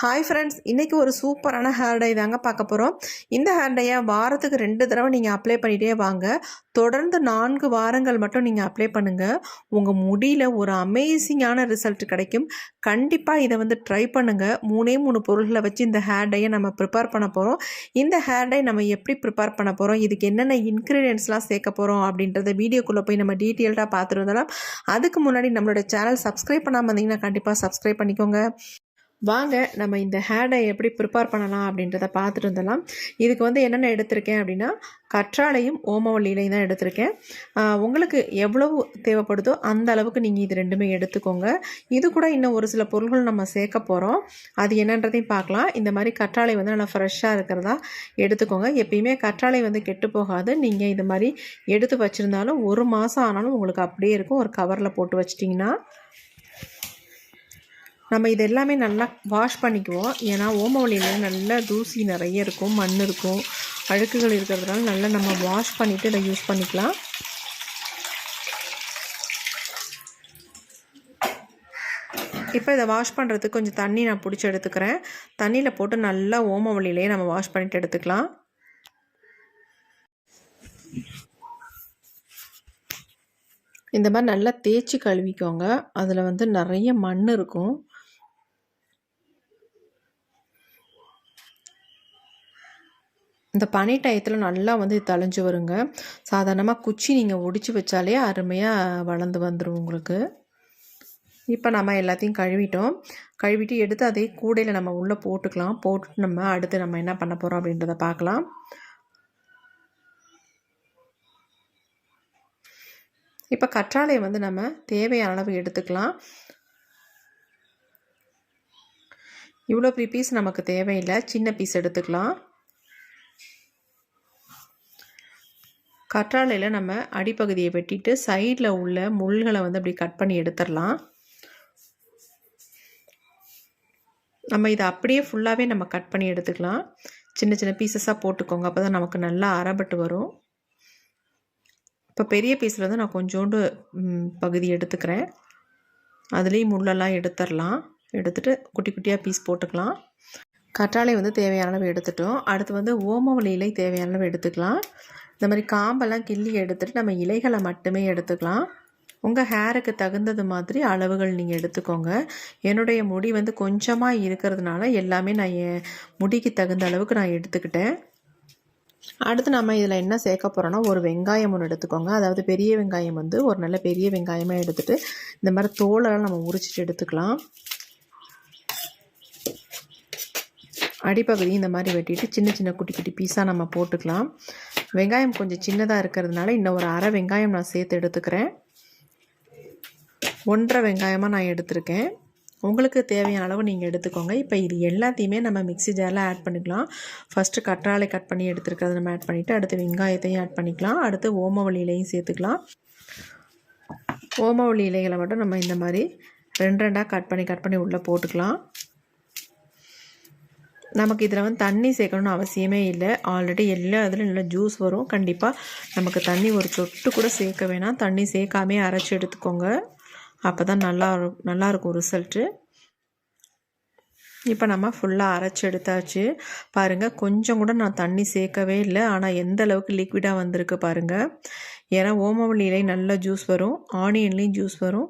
Hi friends இன்றைக்கி ஒரு சூப்பரான ஹேர் டை தாங்க பார்க்க போகிறோம் இந்த ஹேர் டையை வாரத்துக்கு ரெண்டு தடவை நீங்கள் அப்ளை பண்ணிகிட்டே வாங்க. தொடர்ந்து நான்கு வாரங்கள் மட்டும் நீங்கள் அப்ளை பண்ணுங்கள் உங்கள் முடியில் ஒரு அமேசிங்கான ரிசல்ட் கிடைக்கும். கண்டிப்பாக இதை வந்து ட்ரை பண்ணுங்கள் மூணே மூணு பொருள்களை வச்சு இந்த ஹேர் டையை நம்ம ப்ரிப்பேர் பண்ண போகிறோம் இந்த ஹேர் டை நம்ம எப்படி ப்ரிப்பேர் பண்ண போகிறோம் இதுக்கு என்னென்ன இன்க்ரீடியன்ஸ்லாம் சேர்க்க போகிறோம் அப்படின்றத வீடியோக்குள்ளே போய் நம்ம டீட்டெயில்டாக பார்த்துட்டு அதுக்கு முன்னாடி நம்மளோட சேனல் சப்ஸ்கிரைப் பண்ணாமல் இருந்தீங்கன்னா கண்டிப்பாக சப்ஸ்கிரைப் பண்ணிக்கோங்க. வாங்க நம்ம இந்த ஹேர் டை எப்படி ப்ரிப்பேர் பண்ணலாம் அப்படின்றத பார்த்துட்டு வந்துடலாம் இதுக்கு வந்து என்னென்ன எடுத்திருக்கேன் அப்படின்னா கற்றாழையும் ஓமவல்லியிலையும் தான் எடுத்திருக்கேன். உங்களுக்கு எவ்வளவு தேவைப்படுதோ அந்த அளவுக்கு நீங்கள் இது ரெண்டுமே எடுத்துக்கோங்க. இது கூட இன்னும் ஒரு சில பொருள்கள் நம்ம சேர்க்க போகிறோம் அது என்னன்றதையும் பார்க்கலாம். இந்த மாதிரி கற்றாழை வந்து நல்லா ஃப்ரெஷ்ஷாக இருக்கிறதா எடுத்துக்கோங்க. எப்பயுமே கற்றாழை வந்து கெட்டு போகாது. நீங்கள் இது மாதிரி எடுத்து வச்சுருந்தாலும் ஒரு மாதம் ஆனாலும் உங்களுக்கு அப்படியே இருக்கும். ஒரு கவரில் போட்டு வச்சிட்டிங்கன்னா நம்ம இது எல்லாமே நல்லா வாஷ் பண்ணிக்குவோம். ஏன்னா ஓமவழியில் நல்ல தூசி நிறைய இருக்கும் மண் இருக்கும். அழுக்குகள் இருக்கிறதுனால நல்லா நம்ம வாஷ் பண்ணிவிட்டு இதை யூஸ் பண்ணிக்கலாம். இப்போ இதை வாஷ் பண்ணுறதுக்கு கொஞ்சம் தண்ணி நான் பிடிச்சி எடுத்துக்கிறேன். தண்ணியில் போட்டு நல்லா ஓமவழியிலே நம்ம வாஷ் பண்ணிட்டு எடுத்துக்கலாம். இந்த மாதிரி நல்லா தேய்ச்சி கழுவிக்கோங்க. அதில் வந்து நிறைய மண் இருக்கும். இந்த பனி டயத்தில் நல்லா வந்து தளைஞ்சு வருங்க. சாதாரணமாக குச்சி நீங்கள் ஒடிச்சு வச்சாலே அருமையாக வளர்ந்து வந்துடும் உங்களுக்கு. இப்போ நம்ம எல்லாத்தையும் கழுவிட்டோம். கழுவிட்டு எடுத்து அதே கூடையில் நம்ம உள்ளே போட்டுக்கலாம். போட்டு நம்ம அடுத்து நம்ம என்ன பண்ண போகிறோம் அப்படின்றத பார்க்கலாம். இப்போ கற்றாழையை வந்து நம்ம தேவையான அளவு எடுத்துக்கலாம். இவ்வளோ பெரிய பீஸ் நமக்கு தேவையில்லை. சின்ன பீஸ் எடுத்துக்கலாம். கற்றாழையில் நம்ம அடிப்பகுதியை வெட்டிட்டு சைடில் உள்ள முள்களை வந்து அப்படி கட் பண்ணி எடுத்துடலாம். நம்ம இதை அப்படியே ஃபுல்லாகவே நம்ம கட் பண்ணி எடுத்துக்கலாம். சின்ன சின்ன பீசஸாக போட்டுக்கோங்க. அப்போ தான் நமக்கு நல்லா அறப்பட்டு வரும். இப்போ பெரிய பீஸில் வந்து நான் கொஞ்சோண்டு பகுதி எடுத்துக்கிறேன். அதுலேயும் முள்ளெல்லாம் எடுத்துடலாம். எடுத்துகிட்டு குட்டி குட்டியாக பீஸ் போட்டுக்கலாம். கற்றாழை வந்து தேவையான அளவு எடுத்துட்டோம். அடுத்து வந்து ஓமவழி இலை தேவையான அளவு எடுத்துக்கலாம். இந்த மாதிரி காம்பெல்லாம் கிள்ளி எடுத்துகிட்டு நம்ம இலைகளை மட்டுமே எடுத்துக்கலாம். உங்கள் ஹேருக்கு தகுந்தது மாதிரி அளவுகள் நீங்கள் எடுத்துக்கோங்க. என்னுடைய முடி வந்து கொஞ்சமாக இருக்கிறதுனால எல்லாமே நான் என் முடிக்கு தகுந்த அளவுக்கு நான் எடுத்துக்கிட்டேன். அடுத்து நம்ம இதில் என்ன சேர்க்க போகிறோன்னா ஒரு வெங்காயம் ஒன்று எடுத்துக்கோங்க. அதாவது பெரிய வெங்காயம் வந்து ஒரு நல்ல பெரிய வெங்காயமாக எடுத்துகிட்டு இந்த மாதிரி தோலெல்லாம் நம்ம உரிச்சிட்டு எடுத்துக்கலாம். அடிப்பகுதி இந்த மாதிரி வெட்டிட்டு சின்ன சின்ன குட்டி குட்டி பீஸாக நம்ம போட்டுக்கலாம். வெங்காயம் கொஞ்சம் சின்னதாக இருக்கிறதுனால இன்னும் ஒரு அரை வெங்காயம் நான் சேர்த்து எடுத்துக்கிறேன். ஒன்றரை வெங்காயமாக நான் எடுத்திருக்கேன். உங்களுக்கு தேவையான அளவு நீங்கள் எடுத்துக்கோங்க. இப்போ இது எல்லாத்தையுமே நம்ம மிக்ஸி ஜாரில் ஆட் பண்ணிக்கலாம். ஃபஸ்ட்டு கற்றாழை கட் பண்ணி எடுத்துருக்கிறத நம்ம ஆட் பண்ணிவிட்டு அடுத்து வெங்காயத்தையும் ஆட் பண்ணிக்கலாம். அடுத்து ஓமவள்ளி இலையும் சேர்த்துக்கலாம். ஓமவள்ளி இலைகளை மட்டும் நம்ம இந்த மாதிரி ரெண்டு ரெண்டாக கட் பண்ணி கட் பண்ணி உள்ளே போட்டுக்கலாம். நமக்கு இதில் வந்து தண்ணி சேர்க்கணும்னு அவசியமே இல்லை. ஆல்ரெடி எல்லா இதில் நல்லா ஜூஸ் வரும். கண்டிப்பாக நமக்கு தண்ணி ஒரு சொட்டு கூட சேர்க்க வேணாம். தண்ணி சேர்க்காமே அரைச்சி எடுத்துக்கோங்க. அப்போ தான் நல்லா நல்லாயிருக்கும் ரிசல்ட்டு இப்போ நம்ம ஃபுல்லாக அரைச்சி எடுத்தாச்சு. பாருங்கள் கொஞ்சம் கூட நான் தண்ணி சேர்க்கவே இல்லை. ஆனால் எந்த அளவுக்கு லிக்விடாக வந்திருக்கு பாருங்கள் ஏன்னா ஓமவல்லியிலையும் நல்ல ஜூஸ் வரும். ஆனியன்லேயும் ஜூஸ் வரும்.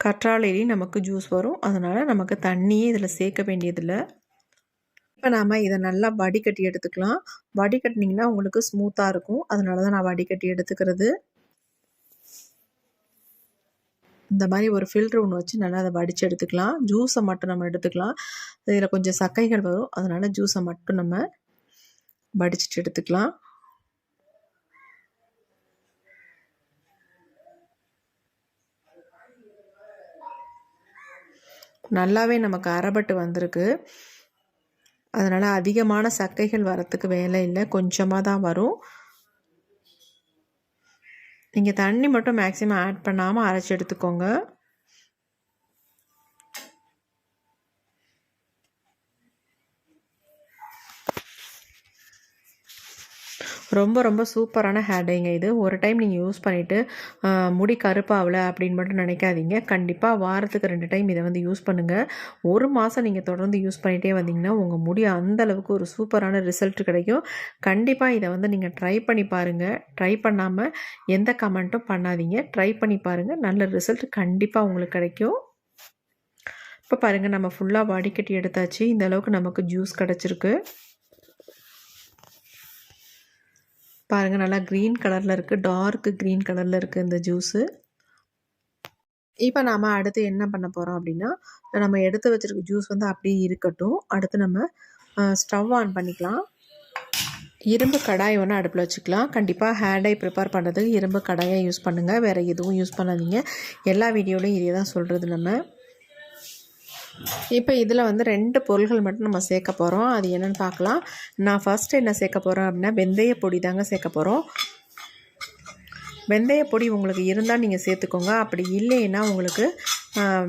கற்றாழையிலையும் நமக்கு ஜூஸ் வரும். அதனால் நமக்கு தண்ணியே இதில் சேர்க்க வேண்டியதில்லை. இப்போ நாம் இதை நல்லா வடிகட்டி எடுத்துக்கலாம். வடிகட்டினீங்கன்னா உங்களுக்கு ஸ்மூத்தாக இருக்கும். அதனால தான் நான் வடிகட்டி எடுத்துக்கிறது. இந்த மாதிரி ஒரு ஃபில்ட்ரு ஒன்று வச்சு நல்லா அதை வடித்து எடுத்துக்கலாம். ஜூஸை மட்டும் நம்ம எடுத்துக்கலாம். இதில் கொஞ்சம் சக்கைகள் வரும். அதனால் ஜூஸை மட்டும் நம்ம வடிச்சிட்டு எடுத்துக்கலாம். நல்லாவே நமக்கு அறப்பட்டு வந்திருக்கு. அதனால் அதிகமான சக்கைகள் வரத்துக்கு வேலை இல்லை. கொஞ்சமாக தான் வரும். நீங்கள் தண்ணி மட்டும் மேக்ஸிமம் ஆட் பண்ணாமல் அரைச்சி எடுத்துக்கோங்க. ரொம்ப ரொம்ப சூப்பரான ஹேர் டைங்க இது. ஒரு டைம் நீங்கள் யூஸ் பண்ணிவிட்டு முடி கருப்பாகல அப்படின்னு மட்டும் நினைக்காதீங்க. கண்டிப்பாக வாரத்துக்கு ரெண்டு டைம் இதை வந்து யூஸ் பண்ணுங்கள் ஒரு மாதம் நீங்கள் தொடர்ந்து யூஸ் பண்ணிகிட்டே வந்தீங்கன்னா உங்கள் முடி அந்த அளவுக்கு ஒரு சூப்பரான ரிசல்ட் கிடைக்கும். கண்டிப்பாக இதை வந்து நீங்கள் ட்ரை பண்ணி பாருங்கள் ட்ரை பண்ணாமல் எந்த கமெண்ட்டும் பண்ணாதீங்க. ட்ரை பண்ணி பாருங்கள் நல்ல ரிசல்ட் கண்டிப்பாக உங்களுக்கு கிடைக்கும். இப்போ பாருங்கள் நம்ம ஃபுல்லாக வடிகட்டி எடுத்தாச்சு. இந்த அளவுக்கு நமக்கு ஜூஸ் கிடச்சிருக்கு. பாருங்கள் நல்லா க்ரீன் கலரில் இருக்குது டார்க் க்ரீன் கலரில் இருக்குது இந்த ஜூஸு இப்போ நாம் அடுத்து என்ன பண்ண போகிறோம் அப்படின்னா நம்ம எடுத்து வச்சுருக்க ஜூஸ் வந்து அப்படியே இருக்கட்டும். அடுத்து நம்ம ஸ்டவ் ஆன் பண்ணிக்கலாம். இரும்பு கடாய் ஒன்று அடுப்பில் வச்சுக்கலாம். கண்டிப்பாக ஹேர் டை ப்ரிப்பேர் பண்ணுறதுக்கு இரும்பு கடாயாக யூஸ் பண்ணுங்கள் வேறு எதுவும் யூஸ் பண்ணாதீங்க. எல்லா வீடியோலையும் இதே தான் சொல்கிறது நம்ம. இப்போ இதில் வந்து ரெண்டு பொருள்கள் மட்டும் நம்ம சேர்க்க போகிறோம் அது என்னென்னு பார்க்கலாம். நான் ஃபஸ்ட்டு என்ன சேர்க்க போகிறேன் அப்படின்னா வெந்தய பொடி தாங்க சேர்க்க போகிறோம் வெந்தய பொடி உங்களுக்கு இருந்தால் நீங்கள் சேர்த்துக்கோங்க. அப்படி இல்லைன்னா உங்களுக்கு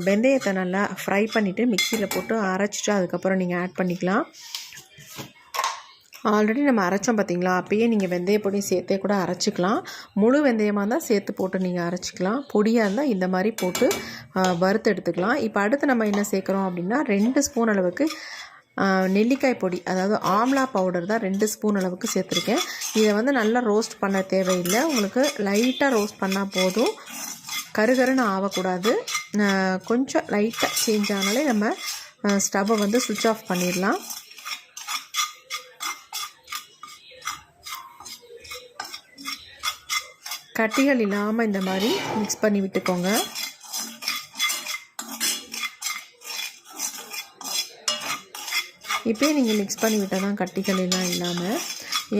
வெந்தயத்தை நல்லா ஃப்ரை பண்ணிவிட்டு மிக்சியில் போட்டு அரைச்சிட்டு அதுக்கப்புறம் நீங்கள் ஆட் பண்ணிக்கலாம். ஆல்ரெடி நம்ம அரைச்சோம் பார்த்தீங்களா அப்போயே நீங்கள் வெந்தய பொடி சேர்த்தே கூட அரைச்சிக்கலாம். முழு வெந்தயமாக இருந்தால் சேர்த்து போட்டு நீங்கள் அரைச்சிக்கலாம். பொடியாக இருந்தால் இந்த மாதிரி போட்டு வறுத்து எடுத்துக்கலாம். இப்போ அடுத்து நம்ம என்ன சேர்க்குறோம் அப்படின்னா ரெண்டு ஸ்பூன் அளவுக்கு நெல்லிக்காய் பொடி அதாவது ஆம்லா பவுடர் தான் ரெண்டு ஸ்பூன் அளவுக்கு சேர்த்துருக்கேன். இதை வந்து நல்லா ரோஸ்ட் பண்ண தேவையில்லை. உங்களுக்கு லைட்டாக ரோஸ்ட் பண்ணால் போதும். கருகருன்னு ஆகக்கூடாது கொஞ்சம் லைட்டாக சேஞ்ச் ஆனாலே நம்ம ஸ்டவ்வை வந்து சுவிட்ச் ஆஃப் பண்ணிடலாம். கட்டிகள் இல்லாமல் இந்த மாதிரி மிக்ஸ் பண்ணி விட்டுக்கோங்க. இப்போயே நீங்கள் மிக்ஸ் பண்ணி விட்டால் தான் கட்டிகள் எல்லாம் இல்லாமல்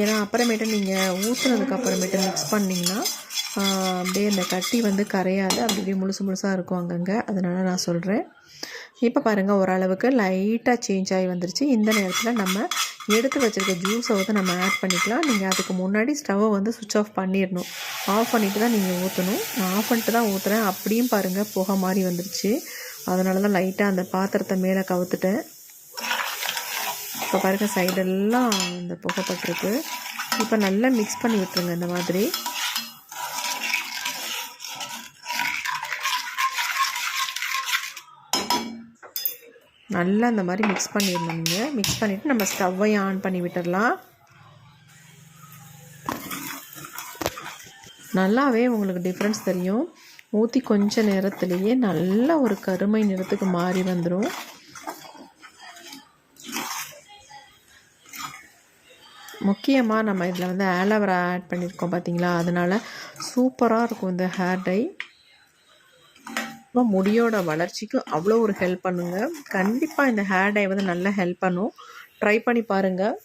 ஏன்னா அப்புறமேட்டு நீங்கள் ஊற்றுனதுக்கு அப்புறமேட்டு மிக்ஸ் பண்ணிங்கன்னா அப்படியே அந்த கட்டி வந்து கரையாது. அப்படி இப்படி முழுசு முழுசாக இருக்கும் அங்கங்கே. அதனால் நான் சொல்கிறேன் இப்போ பாருங்கள் ஓரளவுக்கு லைட்டாக சேஞ்ச் ஆகி வந்துருச்சு. இந்த நேரத்தில் நம்ம எடுத்து வச்சுருக்க ஜூஸை வந்து நம்ம ஆட் பண்ணிக்கலாம். நீங்கள் அதுக்கு முன்னாடி ஸ்டவ்வை வந்து சுவிட்ச் ஆஃப் பண்ணிடணும். ஆஃப் பண்ணிவிட்டு தான் நீங்கள் ஊற்றணும் நான் ஆஃப் பண்ணிட்டு தான் ஊற்றுறேன் அப்படியும் பாருங்கள் புகை மாதிரி வந்துருச்சு. அதனால தான் லைட்டாக அந்த பாத்திரத்தை மேலே கவுத்துட்டேன். இப்போ பாருங்கள் சைடெல்லாம் இந்த புகைப்பட்டிருக்கு இப்போ நல்லா மிக்ஸ் பண்ணி விட்டுருங்க இந்த மாதிரி. நல்லா இந்த மாதிரி மிக்ஸ் பண்ணிடணும் நீங்கள் மிக்ஸ் பண்ணிவிட்டு நம்ம ஸ்டவ்வை ஆன் பண்ணி விட்டுடலாம். நல்லாவே உங்களுக்கு டிஃப்ரென்ஸ் தெரியும். ஊற்றி கொஞ்ச நேரத்துலேயே நல்ல ஒரு கருமை நிறத்துக்கு மாறி வந்துடும் முக்கியமாக நம்ம இதில் வந்து ஆலோவேரா ஆட் பண்ணியிருக்கோம் பார்த்தீங்களா அதனால் சூப்பராக இருக்கும் இந்த ஹேர் டை முடியோட வளர்ச்சிக்கு அவ்வளோ ஒரு ஹெல்ப் பண்ணுங்க. கண்டிப்பாக இந்த ஹேர் டை வந்து நல்லா ஹெல்ப் பண்ணும். ட்ரை பண்ணி பாருங்கள்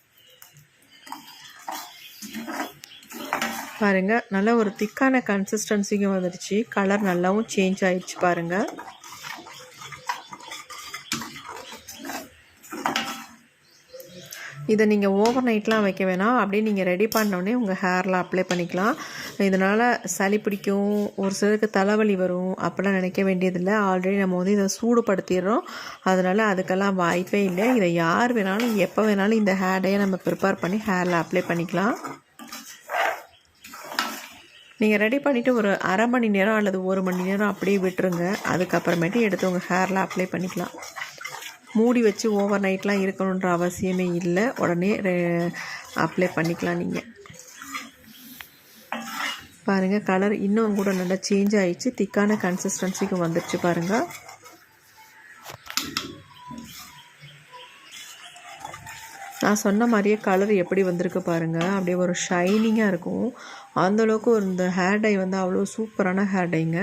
பாருங்கள் நல்ல ஒரு திக்கான கன்சிஸ்டன்சிக்கும் வந்துடுச்சு. கலர் நல்லாவும் சேஞ்ச் ஆகிடுச்சு பாருங்கள் இதை நீங்கள் ஓவர் நைட்லாம் வைக்க வேணாம். அப்படியே நீங்கள் ரெடி பண்ணோடனே உங்கள் ஹேரில் அப்ளை பண்ணிக்கலாம். இதனால் சளி பிடிக்கும் ஒரு சிலருக்கு தலைவலி வரும் அப்படிலாம் நினைக்க வேண்டியதில்லை. ஆல்ரெடி நம்ம வந்து இதை சூடுபடுத்திடுறோம். அதனால் அதுக்கெல்லாம் வாய்ப்பே இல்லை. இதை யார் வேணாலும் எப்போ வேணாலும் இந்த ஹேர்டையை நம்ம ப்ரிப்பேர் பண்ணி ஹேரில் அப்ளை பண்ணிக்கலாம். நீங்கள் ரெடி பண்ணிவிட்டு ஒரு அரை மணி நேரம் அல்லது ஒரு மணி நேரம் அப்படியே விட்டுருங்க. அதுக்கப்புறமேட்டு எடுத்து உங்கள் ஹேரில் அப்ளை பண்ணிக்கலாம். மூடி வச்சு ஓவர் நைட்லாம் இருக்கணுன்ற அவசியமே இல்லை. உடனே அப்ளை பண்ணிக்கலாம் நீங்கள் பாருங்கள் கலர் இன்னும் கூட நல்லா சேஞ்ச் ஆகிடுச்சு திக்கான கன்சிஸ்டன்சிக்கு வந்துடுச்சு பாருங்கள் நான் சொன்ன மாதிரியே கலர் எப்படி வந்திருக்கு பாருங்கள் அப்படியே ஒரு ஷைனிங்காக இருக்கும். அந்தளவுக்கு ஒரு இந்த ஹேர் டை வந்து அவ்வளோ சூப்பரான ஹேர் டைங்க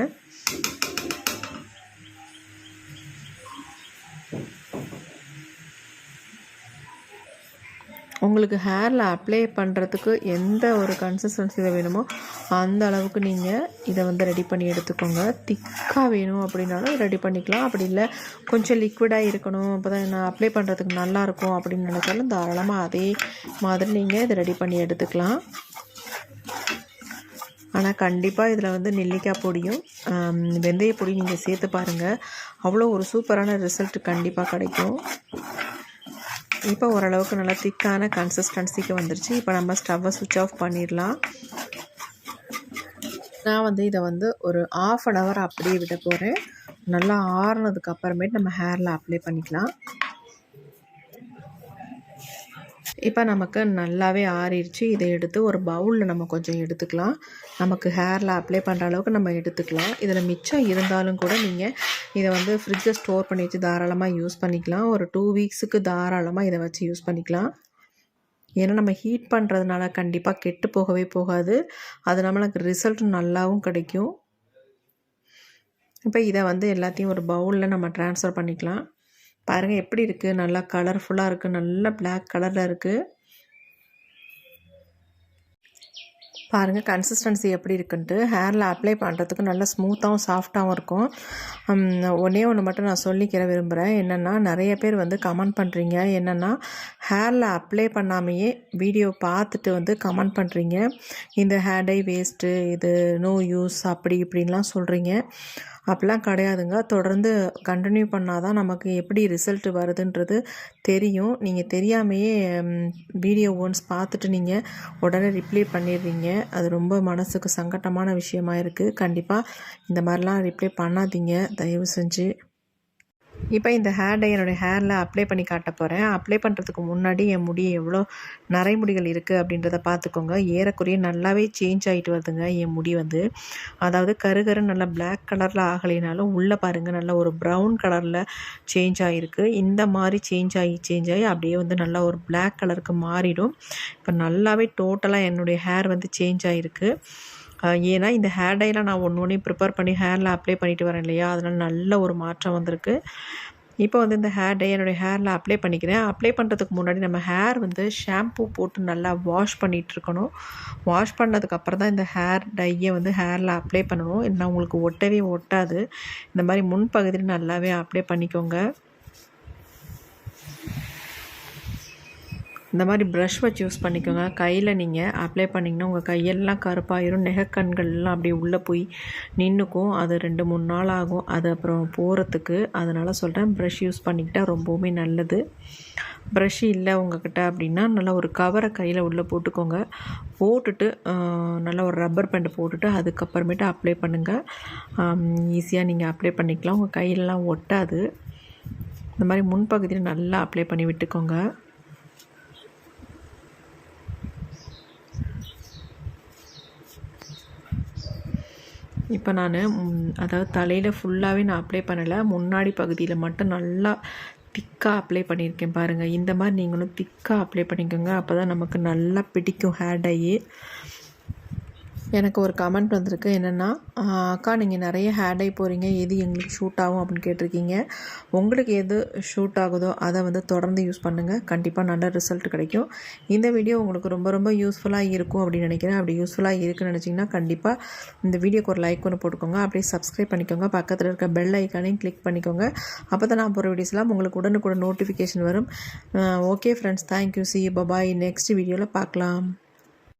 உங்களுக்கு ஹேரில் அப்ளை பண்ணுறதுக்கு எந்த ஒரு கன்சிஸ்டன்சியில் வேணுமோ அந்த அளவுக்கு நீங்கள் இதை வந்து ரெடி பண்ணி எடுத்துக்கோங்க. திக்காக வேணும் அப்படின்னாலும் ரெடி பண்ணிக்கலாம். அப்படி இல்லை கொஞ்சம் லிக்விடாக இருக்கணும் அப்போ தான் நான் அப்ளை பண்ணுறதுக்கு நல்லாயிருக்கும் அப்படின்னு நினச்சாலும் தாராளமாக அதே மாதிரி நீங்கள் இதை ரெடி பண்ணி எடுத்துக்கலாம். ஆனால் கண்டிப்பாக இதில் வந்து நெல்லிக்காய் பொடியும் வெந்தய பொடியும் நீங்கள் சேர்த்து பாருங்கள் அவ்வளோ ஒரு சூப்பரான ரிசல்ட் கண்டிப்பாக கிடைக்கும். இப்போ ஓரளவுக்கு நல்லா திக்கான கன்சிஸ்டன்சிக்கு வந்துருச்சு. இப்போ நம்ம ஸ்டவ்வை சுவிட்ச் ஆஃப் பண்ணிடலாம். நான் வந்து இதை வந்து ஒரு ஆஃப் அன் ஹவர் அப்படியே விட போகிறேன் நல்லா ஆறுனதுக்கு அப்புறமேட்டு நம்ம ஹேரில் அப்ளை பண்ணிக்கலாம். இப்போ நமக்கு நல்லாவே ஆறிடுச்சு. இதை எடுத்து ஒரு பவுலில் நம்ம கொஞ்சம் எடுத்துக்கலாம். நமக்கு ஹேரில் அப்ளை பண்ணுற அளவுக்கு நம்ம எடுத்துக்கலாம். இதில் மிச்சம் இருந்தாலும் கூட நீங்கள் இதை வந்து ஃப்ரிட்ஜை ஸ்டோர் பண்ணி வச்சு தாராளமாக யூஸ் பண்ணிக்கலாம். ஒரு டூ வீக்ஸுக்கு தாராளமாக இதை வச்சு யூஸ் பண்ணிக்கலாம். ஏன்னா நம்ம ஹீட் பண்ணுறதுனால கண்டிப்பாக கெட்டு போகவே போகாது. அது நம்மளுக்கு ரிசல்ட் நல்லாவும் கிடைக்கும். இப்போ இதை வந்து எல்லாத்தையும் ஒரு பவுலில் நம்ம ட்ரான்ஸ்ஃபர் பண்ணிக்கலாம். பாருங்கள் எப்படி இருக்குது நல்லா கலர்ஃபுல்லாக இருக்குது நல்ல பிளாக் கலரில் இருக்குது பாருங்கள் கன்சிஸ்டன்சி எப்படி இருக்குன்ட்டு. ஹேரில் அப்ளை பண்ணுறதுக்கு நல்லா ஸ்மூத்தாகவும் சாஃப்டாகவும் இருக்கும். ஒன்றே ஒன்று மட்டும் நான் சொல்லிக்கிற விரும்புகிறேன் என்னென்னா நிறைய பேர் வந்து கமெண்ட் பண்ணுறீங்க என்னென்னா ஹேரில் அப்ளை பண்ணாமையே வீடியோ பார்த்துட்டு வந்து கமெண்ட் பண்ணுறீங்க இந்த ஹேர் டை வேஸ்ட்டு இது நோ யூஸ் அப்படி இப்படின்லாம் சொல்கிறீங்க அப்படிலாம் கிடையாதுங்க. தொடர்ந்து கண்டினியூ பண்ணால் தான் நமக்கு எப்படி ரிசல்ட் வருதுன்றது தெரியும். நீங்கள் தெரியாமையே வீடியோ ஒன்ஸ் பார்த்துட்டு நீங்கள் உடனே ரிப்ளை பண்ணிடுறீங்க. அது ரொம்ப மனசுக்கு சங்கட்டமான விஷயமா இருக்குது கண்டிப்பாக இந்த மாதிரிலாம் ரிப்ளை பண்ணாதீங்க. தயவு செஞ்சு இப்போ இந்த ஹேர் டை என்னுடைய ஹேரில் அப்ளை பண்ணி காட்ட போகிறேன் அப்ளை பண்ணுறதுக்கு முன்னாடி என் முடி எவ்வளோ நரைமுடிகள் இருக்குது அப்படின்றத பார்த்துக்கோங்க. ஏறக்குறைய நல்லாவே சேஞ்ச் ஆகிட்டு வருதுங்க என் முடி வந்து. அதாவது கருகரு நல்லா பிளாக் கலரில் ஆகலைனாலும் உள்ளே பாருங்கள் நல்லா ஒரு ப்ரௌன் கலரில் சேஞ்ச் ஆகிருக்கு இந்த மாதிரி சேஞ்ச் ஆகி சேஞ்ச் ஆகி அப்படியே வந்து நல்லா ஒரு பிளாக் கலருக்கு மாறிடும். இப்போ நல்லாவே டோட்டலாக என்னுடைய ஹேர் வந்து சேஞ்ச் ஆகிருக்கு ஏன்னா இந்த ஹேர் டைலாம் நான் ஒன்று ஒன்றையும் ப்ரிப்பேர் பண்ணி ஹேரில் அப்ளை பண்ணிட்டு வரேன் இல்லையா? அதனால் நல்ல ஒரு மாற்றம் வந்திருக்கு. இப்போ வந்து இந்த ஹேர் டை என்னுடைய ஹேரில் அப்ளை பண்ணிக்கிறேன். அப்ளை பண்ணுறதுக்கு முன்னாடி நம்ம ஹேர் வந்து ஷாம்பூ போட்டு நல்லா வாஷ் பண்ணிகிட்டு இருக்கணும். வாஷ் பண்ணதுக்கப்புறம் தான் இந்த ஹேர் டையை வந்து ஹேரில் அப்ளை பண்ணணும். இல்லைனா உங்களுக்கு ஒட்டவே ஒட்டாது. இந்த மாதிரி முன்பகுதியில் நல்லாவே அப்ளை பண்ணிக்கோங்க. இந்த மாதிரி ப்ரஷ் வச்சு யூஸ் பண்ணிக்கோங்க. கையில் நீங்கள் அப்ளை பண்ணிங்கன்னா உங்கள் கையெல்லாம் கருப்பாயிரும். நெகக்கண்கள்லாம் அப்படியே உள்ளே போய் நின்றுக்கும் அது ரெண்டு மூணு நாள் ஆகும். அது அப்புறம் போகிறதுக்கு அதனால் சொல்கிறேன் ப்ரஷ் யூஸ் பண்ணிக்கிட்டால் ரொம்பவுமே நல்லது. ப்ரஷ் இல்லை உங்ககிட்ட அப்படின்னா நல்லா ஒரு கவரை கையில் உள்ளே போட்டுக்கோங்க. போட்டுட்டு நல்லா ஒரு ரப்பர் பேண்ட் போட்டுட்டு அதுக்கப்புறமேட்டு அப்ளை பண்ணுங்கள் ஈஸியாக நீங்கள் அப்ளை பண்ணிக்கலாம். உங்கள் கையிலலாம் ஒட்டாது. இந்த மாதிரி முன்பகுதியில் நல்லா அப்ளை பண்ணி விட்டுக்கோங்க. இப்போ நான் அதாவது தலையில் ஃபுல்லாகவே நான் அப்ளை பண்ணலை. முன்னாடி பகுதியில் மட்டும் நல்லா திக்காக அப்ளை பண்ணியிருக்கேன் பாருங்கள் இந்த மாதிரி நீங்களும் திக்காக அப்ளை பண்ணிக்கோங்க. அப்போ தான் நமக்கு நல்லா பிடிக்கும் ஹேர் டையே எனக்கு ஒரு கமெண்ட் வந்திருக்கு. என்னென்னா அக்கா நீங்கள் நிறைய ஹேட் ஆகி போகிறீங்க எது எங்களுக்கு ஷூட் ஆகும்? அப்படின்னு கேட்டிருக்கீங்க. உங்களுக்கு எது ஷூட் ஆகுதோ அதை வந்து தொடர்ந்து யூஸ் பண்ணுங்கள் கண்டிப்பாக நல்ல ரிசல்ட் கிடைக்கும். இந்த வீடியோ உங்களுக்கு ரொம்ப ரொம்ப யூஸ்ஃபுல்லாக இருக்கும் அப்படின்னு நினைக்கிறேன். அப்படி யூஸ்ஃபுல்லாக இருக்குன்னு நினச்சிங்கன்னா கண்டிப்பாக இந்த வீடியோக்கு ஒரு லைக் ஒன்று போட்டுக்கோங்க. அப்படியே சப்ஸ்கிரைப் பண்ணிக்கோங்க. பக்கத்தில் இருக்க பெல் ஐக்கானையும் கிளிக் பண்ணிக்கோங்க. அப்போ தான் நான் போகிற வீடியோஸ்லாம் உங்களுக்கு உடனுக்குடன் நோட்டிஃபிகேஷன் வரும். Okay friends thank you see bye bye next வீடியோவில் பார்க்கலாம்.